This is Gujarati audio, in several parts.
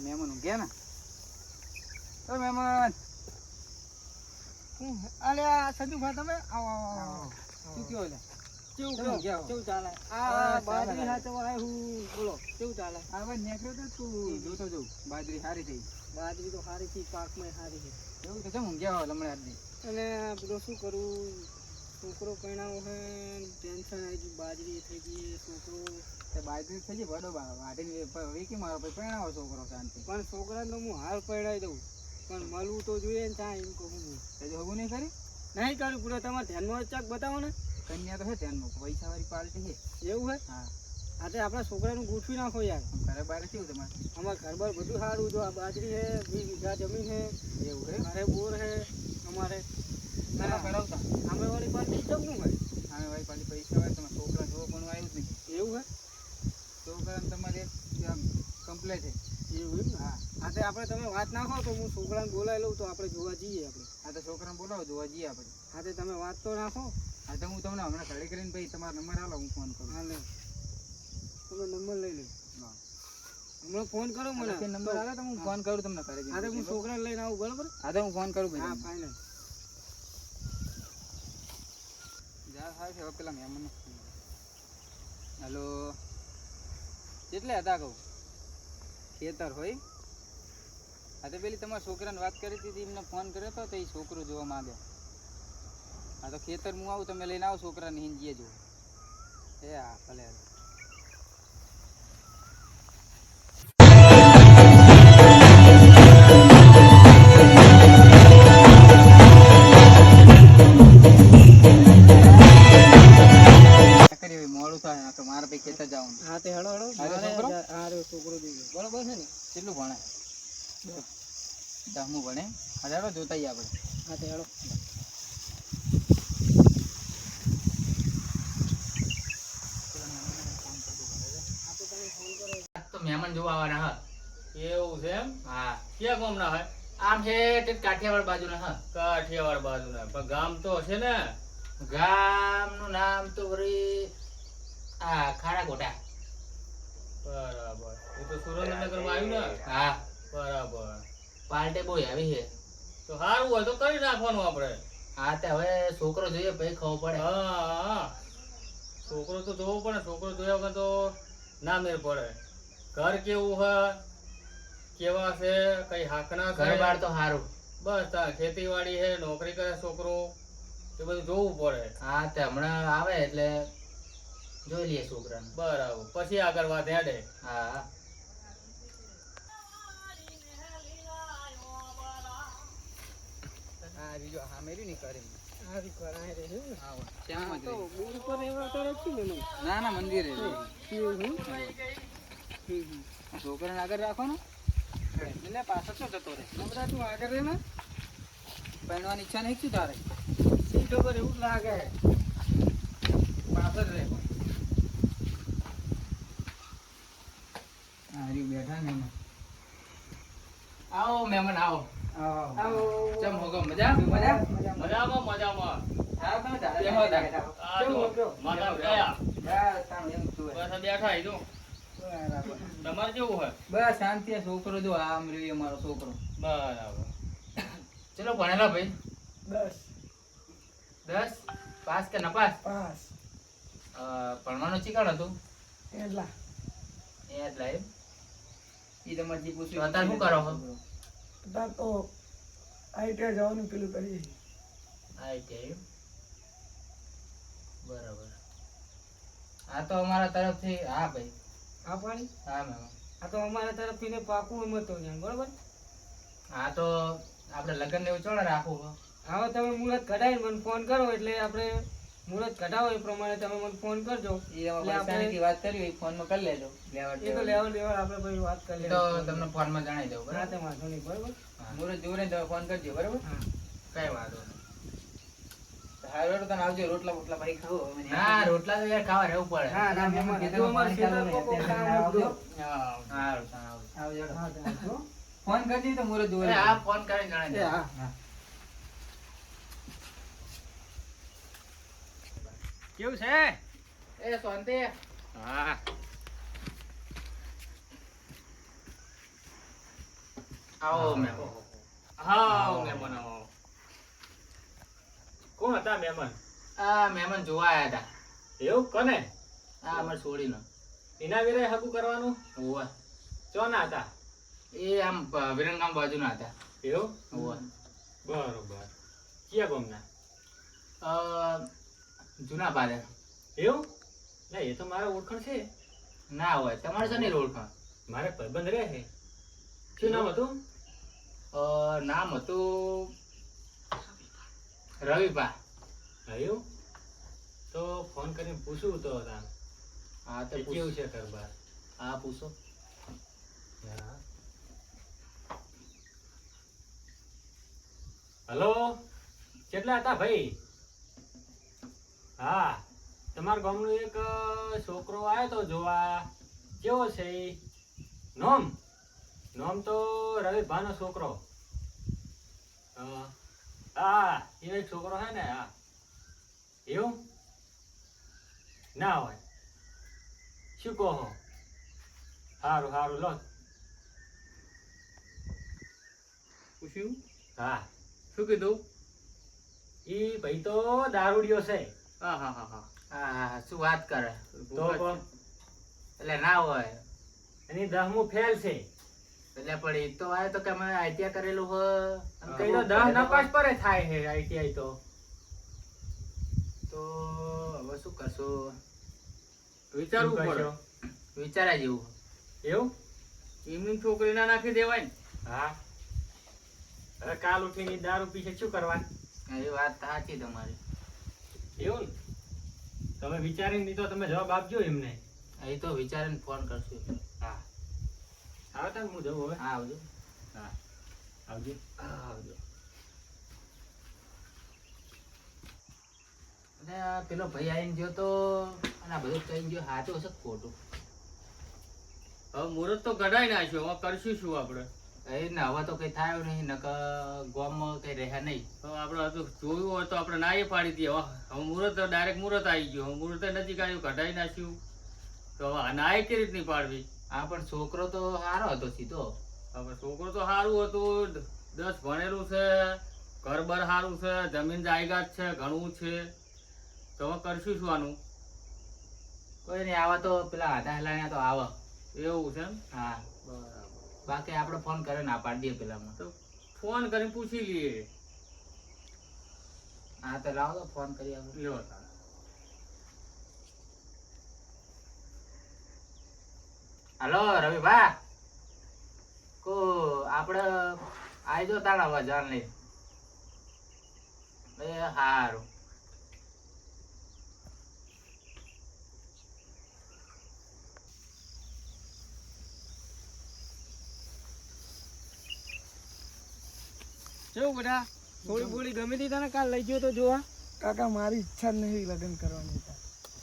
મહેમાન ગયા ને? તો મહેમાન. અલે આ સંજુભા તમે? આવો આવો શું કયો લે? કેવું કેવું? કેવું ચાલે? આ બાજરી હાથે વાય હું. બોલો કેવું ચાલે? આ ભાઈ નેકરો તો તું. જોતો જવું બાજરી સારી થઈ. બાજરી તો સારી થઈ પાકમાં સારી છે એવું તો કેમ ઊંઘ્યા હોય હમણાં આજની. અને પેલો શું કરું? છોકરો કણાવો હે ટેન્શન આવી ગયું બાજરી થઈ ગઈ છોકરો તે બાજરી થઈ ગઈ બડો વાટીને વીકી મારો પછી પરણાવો છોકરો શાંતિ. પણ છોકરાને તો હું હાલ પરણાવી દઉં. પણ મળવું તો જોઈએ ને ત્યાં એમ કહું હું. હજુ હગું નહીં કરી? નહીં કરું પૂરો તમારે ધ્યાનમાં ચાક બતાવો ને. કન્યા તો છે ત્યાંનું પૈસાવાળી પાર્ટી છે. એવું હે? હા. આજે આપણા છોકરાનું ગોઠવી નાખો યાર. ઘરે કેવું તમારે? અમારા ઘર બાર બધું સારું જો આ બાજરી હે વીસ વીઘા જમીન હે. એવું હે? મારે બોર હે અમારે. ના કરાવતા અમે વાળી પાર્ટી ચમનું હોય. હા ભાઈ પાછી પૈસા હોય તમારા છોકરા જોવો પણ આવ્યું જ નહીં. એવું હે? છોકરાને તમારે કમ્પ્લેટ છે. એવું એમ? હા. હા તે આપણે તમે વાત નાખો તો હું છોકરાને બોલાવી લઉં તો આપણે જોવા જઈએ આપણે. આ તો છોકરાને બોલાવો જોવા જઈએ આપણે. હા તે તમે વાત તો નાખો. હા તો હું તમને હમણાં ઘરે કરીને ભાઈ તમારો નંબર આલો હું ફોન કરું. હા લે. તમે નંબર લઈ લો. હા. હમણાં ફોન કરો મને. નંબર આલે તો હું ફોન કરું તમને ઘરે હા તે હું છોકરાને લઈને આવું બરાબર? હા તો હું ફોન કરું ભાઈ હા ફાઇનલ જા હા છે પેલા મહેમાનનો ફોન. હેલો. કેટલે હતા કહું. ખેતર હોય. હા, તો પેલી તમારા છોકરાને વાત કરી હતી એમને ફોન કર્યો હતો તો એ છોકરો જોવા માંગે. હા, તો ખેતર હું આવું, તમે લઈને આવો, છોકરાને હિંજીએ જો એ હા ભલે. દસમું ભણે હજારો જોતા આપણે. હા તો હેડો. મહેમાન જોવા આવવાના હા. એવું છે એમ? હા. ક્યાં ગામ ના હોય આમ છે તે કાઠિયાવાડ બાજુના હા. કાઠિયાવાડ બાજુના. પણ ગામ તો હશે ને ગામનું નામ તો વળી હા ખારા ગોટા બરાબર. એ તો સુરેન્દ્રનગરમાં આવ્યું ને? હા. બરાબર. પાર્ટે બોય આવી છે. તો સારું હોય તો કરી નાખવાનું આપણે. હા તે હવે છોકરો જોઈએ પછી ખબર પડે. હા છોકરો તો જોવો પડે છોકરો જોયા વગર તો ના મેળ પડે. ઘર કેવું હે? કેવા છે? કઈ હાકના ઘર બાર તો સારું બસ તા ખેતીવાડી છે નોકરી કરે છોકરો. એ બધું જોવું પડે. હા તે હમણાં આવે એટલે જોઈ લઈએ છોકરાને. બરાબર. પછી આગળ વાત હેડે. હા. હા બીજો હા મેરી નહીં કરી આ રી કરાય રે હા શ્યામ જ તો બોર ઉપર એવા તો નથી ને ના ના મંદિર. હમ. છોકરાને આગળ રાખો ને એટલે પાછળ શું જતો રે નવરા તું આગળ રે ને? પહેરવાની ઈચ્છા નહીં શું તારે? સી ખબર એવું લાગે. પાછળ રે હા બેઠા ને આવો મહેમાન આવો. ચમ હોગો મજા? મજા મજામાં મજામાં. હા તમે તારે બેહો તારે. આ કેમ જો, હતો? માતા ગયા. બસ તાણ એમ જ બસ બેઠા અહીં જો. તમારે કેવું હોય? બસ શાંતિ છોકરો જો આમ રહ્યો મારો છોકરો. બરાબર. ચલો ભણેલા ભાઈ. દસ દસ? પાસ કે નપાસ? પાસ. ભણવાનો ચીકણ હતું એટલા. એટલે એમ એ તમારે જે પૂછ્યું અત્યારે શું કરો છો? તાર તો આઈટીઆઈ જવાનું પેલું કરી આઈટીઆઈ બરાબર. આ તો અમારા તરફથી હા ભાઈ. હા પાણી? હા મેમ. આ તો અમારા તરફથી ને પાકું એમ હતો ત્યાં બરોબર? હા તો આપણે લગ્ન ને એવું ચોળે રાખવું હા. હવે તમે મુહૂર્ત કઢાવીને મને ફોન કરો એટલે આપણે મુહૂર્ત કઢાવો એ પ્રમાણે તમે મને ફોન કરજો. આપણે- પૈસાની વાત કરી હોય ફોનમાં કરી લેજો. લેવા એ તો લેવલ લેવલ આપણે પછી વાત કરી તો તમને ફોનમાં જણાઈ દઉં હા બરાબર? તે વાંધો નહીં બરાબર? મુરત જોઈને તમે ફોન કરજો બરાબર? કઈ વાંધો નહીં. આવજો રોટલા બોટલા ભાઈ ખાવો હવે રોટલા તો યાર ખાવા રહેવું પડે. હા ના આવજો. ફોન કરજો તો મુરત હા ફોન કરીને જણાઈ એ હા. કેવું છે? એ શાંતિ. હા. આવો મેમ. હા. મહેમાન આવો કોણ હતા મહેમાન આ મહેમાન જોવા આયા હતા એવું? કોને? આ અમારે છોડીનો. એના વિરે હગું કરવાનું? હોવા. ચોના હતા? એ આમ વિરંગામ બાજુના હતા. એવું? હોવા. બરોબર. ક્યાં ગામના? જૂના પાદર એવું? એ તો મારે ઓળખાણ છે. ના હોય તમારે છે નહીં ઓળખાણ? મારે ભાઈબંધ રહે છે. શું નામ હતું? નામ હતું રવિભા. એવું? તો ફોન કરીને પૂછું તો હા તો કેવું છે ઘર બાર હા પૂછો. હલો? કેટલા હતા ભાઈ? હા તમારા ગામનો એક છોકરો આવ્યો તો જોવા. કેવો છે? નોમ? નોમ તો રવિભાનો છોકરો. હા હા એ એક છોકરો છે ને હા. એવું? ના હોય. શું કહો સારું સારું લો. પૂછ્યું? હા. શું કીધું? એ ભાઈ તો દારૂડિયો છે. હા હા હા હા. હા હા શું વાત કરે? તો પણ એટલે ના હોય. એની દહમું ફેલ છે. એટલે પણ એ તો આવે તો કે અમે આઈટીઆઈ કરેલું હોય કઈ તો દહ નપાસ પર થાય છે આઈટીઆઈ તો. તો હવે શું કરશો? વિચારવું પડે. વિચારા જેવું. એવું? એમની છોકરી ના નાખી દેવાય ને? હા. હવે કાલ ઉઠીને ઈ દારૂ પીશે શું કરવાનું એ વાત સાચી તમારી. એવું ને? તમે વિચારીને તો તમે જવાબ આપજો એમને. એ તો વિચારીને ફોન કરશું. હા. આવે તો હું જવું હવે? હા આવજો. હા. આવજો. હા આવજો. અને આ પેલો ભાઈ આવીને ગયો તો અને આ બધું કહીને ગયો. સાચું હશે ખોટું? હવે મુહૂર્ત તો કઢાઈ નાખ્યો. હવે કરશું શું આપણે? એ ને હવે તો કઈ થાય નહીં નક ગોમમાં કઈ રહ્યા નહીં. તો આપણે હજુ જોયું હોય તો આપણે ના એ પાડી દઈએ. હવે મુહૂર્ત ડાયરેક્ટ મુહૂર્ત આવી ગયું. હવે મુહૂર્ત નજીક આવ્યું કઢાઈ નાખ્યું. તો હવે ના એ કેવી રીતની પાડવી? હા પણ છોકરો તો સારો હતો સીધો. હવે છોકરો તો સારું હતું. દસ ભણેલું છે ઘર બર સારું છે જમીન જાયગાત છે ઘણું છે. તો હવે કરશું શું આનું? કોઈ નહીં આવા તો પેલા આધા હેલાણ્યા તો આવે. એવું છે હા. બાકી આપણે ફોન કરે ના પાડી દઈએ પેલામાં. તો ફોન કરીને પૂછી લઈએ. હા તો લાવો તો ફોન કરી આપણે લ્યો. હલો રવિભા. કો આપણે આવી જો તારા હવે જાણ લઈ એ હારું. કેવું બધા થોડી ગમી તને? કાલ લઈ ગયો તો જોવા. કાકા મારી ઈચ્છા જ નહીં લગ્ન કરવાની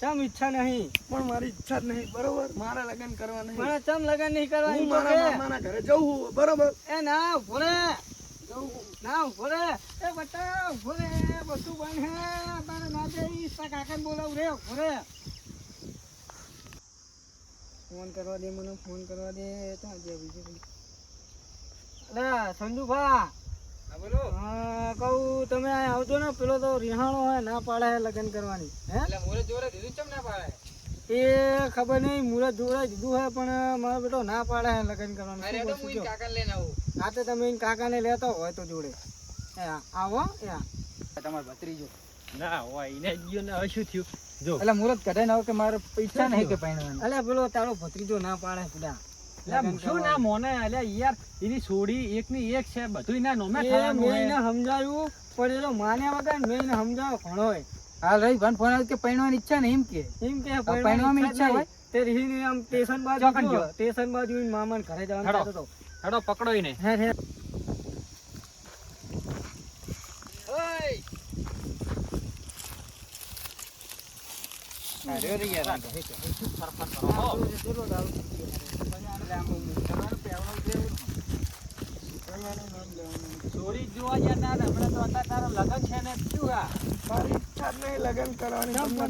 ચમ ઈચ્છા નહીં? પણ મારી ઈચ્છા જ નહીં બરોબર? મારે લગ્ન કરવા નહીં. મને ચમ લગ્ન નહીં કરવાની હું મારા મામાના ઘરે જવું બરોબર? એ ના ઊભો રે ના ઊભો એ બટા ઊભો બધું બંધ હે. તારે ના જઈશ કાકાને બોલાવું રે ઊભો ફોન કરવા દે મને ફોન કરવા દે ત્યાં જે બીજું. અલા સંજુભા. કહું તમે આવજો ને પેલો તો રિહાણો હોય ના પાડે લગ્ન કરવાની હે? એટલે મુહૂર્ત જોડે દીધું ચમ ના પાડે? એ ખબર નહીં મુરત જોડે દીધું હોય પણ મારો બેટો ના પાડે હે લગ્ન કરવાનું. અરે તો હું કાકા લઈને આવું. આ તો તમે કાકાને લેતા હોય તો જોડે. આવો. તમારો ભત્રીજો. ના હોય એને ગયો ને હવે શું થયું? જો. એટલે મુહૂર્ત કઢાઈ ના કે મારે ઈચ્છા નહીં કે પાણી અલ્યા પેલો તારો ભત્રીજો ના પાડે લગ્ન શું ના મોને અલ્યા યાર એની છોડી એક ની એક છે બધું ના નોમે એ હે. પણ એ માન્યા વગર મેં એને ઘણો હાલ રહી ભાન ફોન કે પરણવાની ઈચ્છા નહીં એમ કે એમ કે પરણવાની પરણવાની ઈચ્છા ઈચ્છા હોય? હોય તે રીહીને આમ સ્ટેશન બાજુ ચોકન ગયો. ગયો. સ્ટેશન બાજુ મામાને ઘરે જવાનું હેડો. હતો. હેડો પકડો એને હે હે અરે યાર આ તો. મારવાનું નામ લેવાનું ચોરી જોવા ગયા તા હમણાં તો અત્યારે તારો લગન છે ને શું આ? મારી ઈચ્છા જ નહીં લગન કરવાની તમને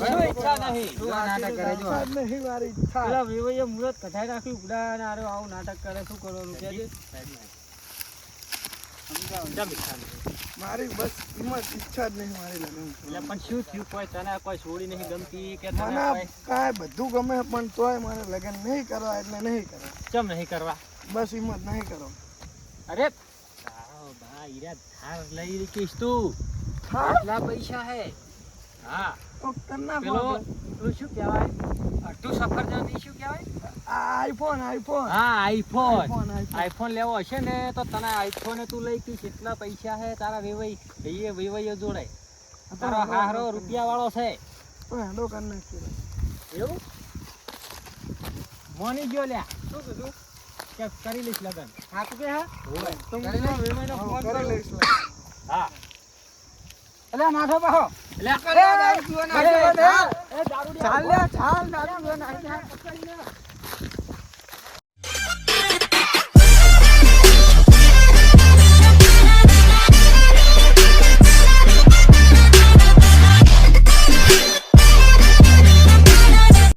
શું ઈચ્છા નહીં? આ નાટક કરે જો. નહીં મારી ઈચ્છા. પેલા મુહૂર્ત કઢાઈ રાખ્યું ઉડા આવું નાટક કરે શું કરવાનું કહેજે સમજાવો. મારી બસ હિંમત ઈચ્છા જ નહીં મારી લગ્ન એટલે પણ શું થયું? કોઈ તને કોઈ છોડી નહીં ગમતી કે તને મને કાંઈ? બધું ગમે પણ તોય મારે લગ્ન નહીં કરવા એટલે નહીં કરવા. ચમ નહીં કરવા? બસ હિંમત નહીં કરો. અરે બા ઈરા ધાર લઈ રીકીશ તું. હા? કેટલા પૈસા હે. હા. તો પેલો પેલું શું કહેવાય? અડધું સફરજન ઈ શું કહેવાય? આઈફોન આઈફોન હા આઈફોન આઈફોન આઈફોન આઈફોન લેવો હશે ને તો તને આઈફોન તું લઈ તું કેટલા પૈસા હે તારા વેવાઈ એ વેવાઈઓ જોડે. તારો હારો રૂપિયા વાળો છે. પણ હેડો કર નાખીએ એવું? મોની ગયો લ્યા. શું કીધું? કે કરી લઈશ લગન. હા? તું કે હા કરી લે. વેવાઈનો ફોન કરી લઈશ. હા. પાહો ચાલ ચાલ દારૂ.